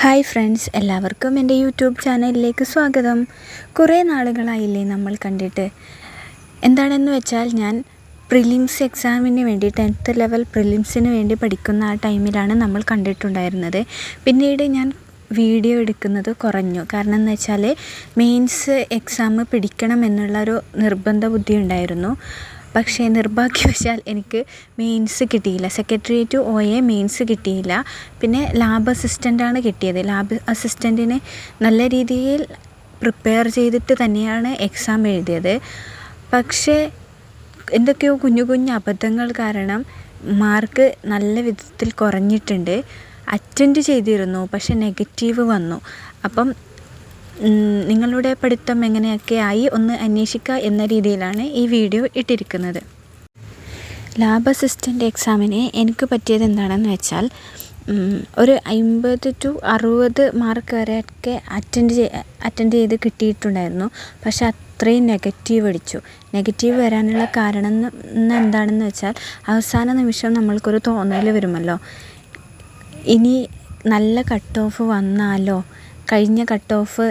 Hi friends എല്ലാവർക്കും എന്റെ YouTube ചാനലിലേക്ക് സ്വാഗതം. കുറേ നാളുകളായില്ലേ നമ്മൾ കണ്ടിട്ട്. എന്താണെന്ന് വെച്ചാൽ ഞാൻ പ്രിലിംസ് എക്സാമിന് വേണ്ടി ടെൻത്ത് ലെവൽ പ്രിലിംസിന് വേണ്ടി പഠിക്കുന്ന ആ ടൈമിലാണ് നമ്മൾ കണ്ടിട്ടുണ്ടായിരുന്നത്. പിന്നീട് ഞാൻ വീഡിയോ എടുക്കുന്നത് കുറഞ്ഞു. കാരണം എന്ന് വെച്ചാൽ മെയിൻസ് എക്സാം പിടിക്കണം എന്നുള്ള ഒരു നിർബന്ധ ബുദ്ധി ഉണ്ടായിരുന്നു. പക്ഷേ നിർഭാഗ്യവശാൽ എനിക്ക് മെയിൻസ് കിട്ടിയില്ല. സെക്രട്ടേറിയറ്റ് ഒ എ മെയിൻസ് കിട്ടിയില്ല. പിന്നെ ലാബ് അസിസ്റ്റന്റാണ് കിട്ടിയത്. ലാബ് അസിസ്റ്റന്റിനെ നല്ല രീതിയിൽ പ്രിപ്പയർ ചെയ്തിട്ട് തന്നെയാണ് എക്സാം എഴുതിയത്. പക്ഷേ എന്തൊക്കെയോ കുഞ്ഞു കുഞ്ഞു അബദ്ധങ്ങൾ കാരണം മാർക്ക് നല്ല വിധത്തിൽ കുറഞ്ഞിട്ടുണ്ട്. അറ്റൻഡ് ചെയ്തിരുന്നു. പക്ഷെ നെഗറ്റീവ് വന്നു. അപ്പം നിങ്ങളുടെ പഠിത്തം എങ്ങനെയൊക്കെ ആയി ഒന്ന് അന്വേഷിക്കുക എന്ന രീതിയിലാണ് ഈ വീഡിയോ ഇട്ടിരിക്കുന്നത്. ലാബ് അസിസ്റ്റന്റ് എക്സാമിന് എനിക്ക് പറ്റിയത് എന്താണെന്ന് വെച്ചാൽ ഒരു അമ്പത് ടു അറുപത് മാർക്ക് വരെയൊക്കെ അറ്റൻഡ് അറ്റൻഡ് ചെയ്ത് കിട്ടിയിട്ടുണ്ടായിരുന്നു. പക്ഷെ അത്രയും നെഗറ്റീവ് അടിച്ചു. നെഗറ്റീവ് വരാനുള്ള കാരണം എന്താണെന്ന് വെച്ചാൽ അവസാന നിമിഷം നമ്മൾക്കൊരു തോന്നൽ വരുമല്ലോ. ഇനി നല്ല കട്ട് ഓഫ് വന്നാലോ? കഴിഞ്ഞ കട്ട് ഓഫ്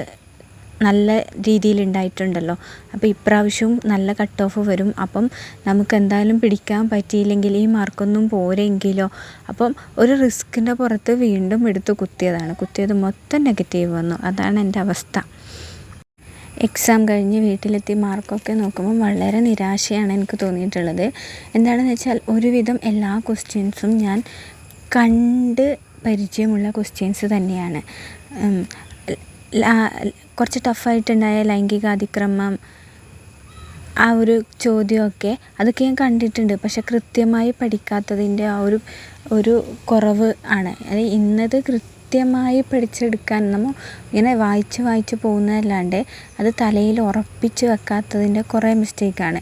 നല്ല രീതിയിൽ ഉണ്ടായിട്ടുണ്ടല്ലോ അപ്പോൾ ഇപ്രാവശ്യവും നല്ല കട്ട് ഓഫ് വരും. അപ്പം നമുക്ക് എന്തായാലും പിടിക്കാൻ പറ്റിയില്ലെങ്കിൽ ഈ മാർക്കൊന്നും പോരെങ്കിലോ. അപ്പം ഒരു റിസ്കിന്റെ പുറത്ത് വീണ്ടും എടുത്ത് കുത്തിയതാണ്. കുത്തിയത് മൊത്തം നെഗറ്റീവ് വന്നു. അതാണ് എന്റെ അവസ്ഥ. എക്സാം കഴിഞ്ഞ് വീട്ടിലെത്തി മാർക്കൊക്കെ നോക്കുമ്പോൾ വളരെ നിരാശയാണ് എനിക്ക് തോന്നിയിട്ടുള്ളത്. എന്താണെന്ന് വെച്ചാൽ ഒരുവിധം എല്ലാ ക്വസ്റ്റ്യൻസും ഞാൻ കണ്ട് പരിചയമുള്ള ക്വസ്റ്റ്യൻസ് തന്നെയാണ്. കുറച്ച് ടഫായിട്ടുണ്ടായ ലൈംഗിക അതിക്രമം ആ ഒരു ചോദ്യമൊക്കെ അതൊക്കെ ഞാൻ കണ്ടിട്ടുണ്ട്. പക്ഷെ കൃത്യമായി പഠിക്കാത്തതിന്റെ ആ ഒരു ഒരു കുറവ് ആണ്. അത് ഇന്നത് കൃത്യമായി പഠിച്ചെടുക്കാൻ നമ്മൾ ഇങ്ങനെ വായിച്ച് വായിച്ച് പോകുന്നതല്ലാണ്ട് അത് തലയിൽ ഉറപ്പിച്ച് വെക്കാത്തതിന്റെ കുറേ മിസ്റ്റേക്കാണ്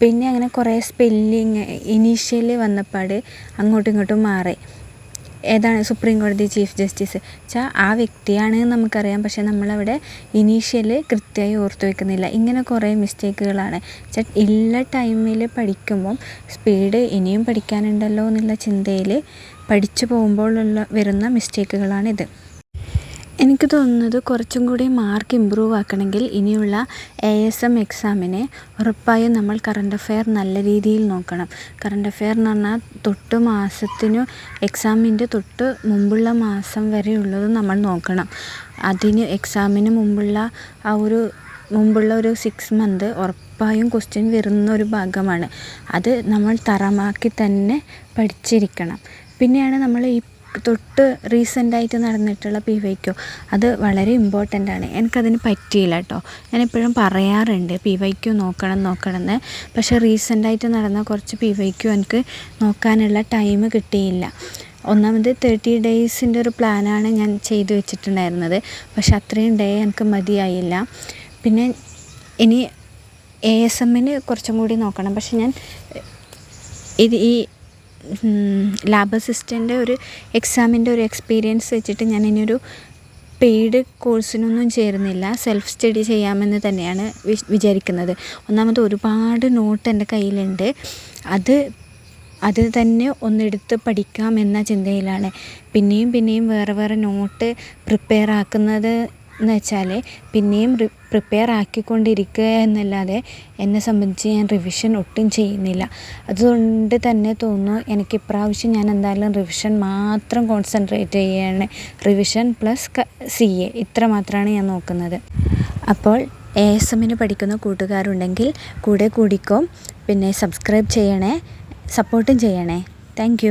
പിന്നെ അങ്ങനെ കുറേ സ്പെല്ലിങ് ഇനീഷ്യലി വന്നപ്പാട് അങ്ങോട്ടും ഇങ്ങോട്ടും മാറി. ഏതാണ് സുപ്രീം കോടതി ചീഫ് ജസ്റ്റിസ് വെച്ചാൽ ആ വ്യക്തിയാണ് നമുക്കറിയാം. പക്ഷേ നമ്മളവിടെ ഇനീഷ്യൽ കൃത്യമായി ഓർത്തു വെക്കുന്നില്ല. ഇങ്ങനെ കുറേ മിസ്റ്റേക്കുകളാണ് വെച്ചാൽ ഇല്ല ടൈമിൽ പഠിക്കുമ്പം സ്പീഡ് ഇനിയും പഠിക്കാനുണ്ടല്ലോ എന്നുള്ള ചിന്തയിൽ പഠിച്ചു പോകുമ്പോഴുള്ള വരുന്ന മിസ്റ്റേക്കുകളാണിത് എനിക്ക് തോന്നുന്നത് കുറച്ചും കൂടി മാർക്ക് ഇമ്പ്രൂവ് ആക്കണമെങ്കിൽ ഇനിയുള്ള എ എസ് എം എക്സാമിനെ ഉറപ്പായും നമ്മൾ കറണ്ട് അഫെയർ നല്ല രീതിയിൽ നോക്കണം. കറണ്ട് അഫെയർ എന്ന് പറഞ്ഞാൽ തൊട്ട് മാസത്തിനു എക്സാമിന്റെ തൊട്ട് മുമ്പുള്ള മാസം വരെയുള്ളത് നമ്മൾ നോക്കണം. അതിന് എക്സാമിന് മുമ്പുള്ള ആ ഒരു മുമ്പുള്ള ഒരു സിക്സ് മന്ത് ഉറപ്പായും ക്വസ്റ്റ്യൻ വരുന്ന ഒരു ഭാഗമാണ്. അത് നമ്മൾ തറമാക്കി തന്നെ പഠിച്ചിരിക്കണം. പിന്നെയാണ് നമ്മൾ ഈ തൊട്ട് റീസെന്റായിട്ട് നടന്നിട്ടുള്ള പി വൈക്കോ അത് വളരെ ഇമ്പോർട്ടന്റ് ആണ്. എനിക്കതിന് പറ്റിയില്ല കേട്ടോ ഞാൻ എപ്പോഴും പറയാറുണ്ട് പി വൈക്കോ നോക്കണം നോക്കണം എന്ന് പക്ഷേ റീസെന്റായിട്ട് നടന്ന കുറച്ച് പി വൈക്കോ എനിക്ക് നോക്കാനുള്ള ടൈം കിട്ടിയില്ല. ഒന്നാമത് തേർട്ടി ഡേയ്സിന്റെ ഒരു പ്ലാനാണ് ഞാൻ ചെയ്തു വെച്ചിട്ടുണ്ടായിരുന്നത്. പക്ഷെ അത്രയും ഡേ എനിക്ക് മതിയായില്ല. പിന്നെ ഇനി എ എസ് എമ്മിന് കുറച്ചും കൂടി നോക്കണം. പക്ഷെ ഞാൻ ഇത് ഈ ലാബ് അസിസ്റ്റന്റ് ഒരു എക്സാമിന്റെ ഒരു എക്സ്പീരിയൻസ് വെച്ചിട്ട് ഞാൻ ഇനിയൊരു പെയ്ഡ് കോഴ്സിനൊന്നും ചേരുന്നില്ല. സെൽഫ് സ്റ്റഡി ചെയ്യാമെന്ന് തന്നെയാണ് വിചാരിക്കുന്നത്. ഒന്നാമത് ഒരുപാട് നോട്ട് എന്റെ കയ്യിലുണ്ട്. അത് അത് തന്നെ ഒന്നെടുത്ത് പഠിക്കാം എന്ന ചിന്തയിലാണ്. പിന്നെയും പിന്നെയും വേറെ വേറെ നോട്ട് പ്രിപ്പയർ ആക്കുന്നത് എന്ന് വെച്ചാൽ പിന്നെയും പ്രിപ്പയർ ആക്കിക്കൊണ്ടിരിക്കുക എന്നല്ലാതെ എന്നെ സംബന്ധിച്ച് ഞാൻ റിവിഷൻ ഒട്ടും ചെയ്യുന്നില്ല. അതുകൊണ്ട് തന്നെ തോന്നുന്നു എനിക്ക് ഇപ്രാവശ്യം ഞാൻ എന്തായാലും റിവിഷൻ മാത്രം കോൺസെൻട്രേറ്റ് ചെയ്യുകയാണ് റിവിഷൻ പ്ലസ് സി എ ഇത്ര മാത്രമാണ് ഞാൻ നോക്കുന്നത്. അപ്പോൾ എ എസ് എമ്മിന് പഠിക്കുന്ന കൂട്ടുകാരുണ്ടെങ്കിൽ കൂടെ കൂടിക്കോ. പിന്നെ സബ്സ്ക്രൈബ് ചെയ്യണേ സപ്പോർട്ടും ചെയ്യണേ. താങ്ക്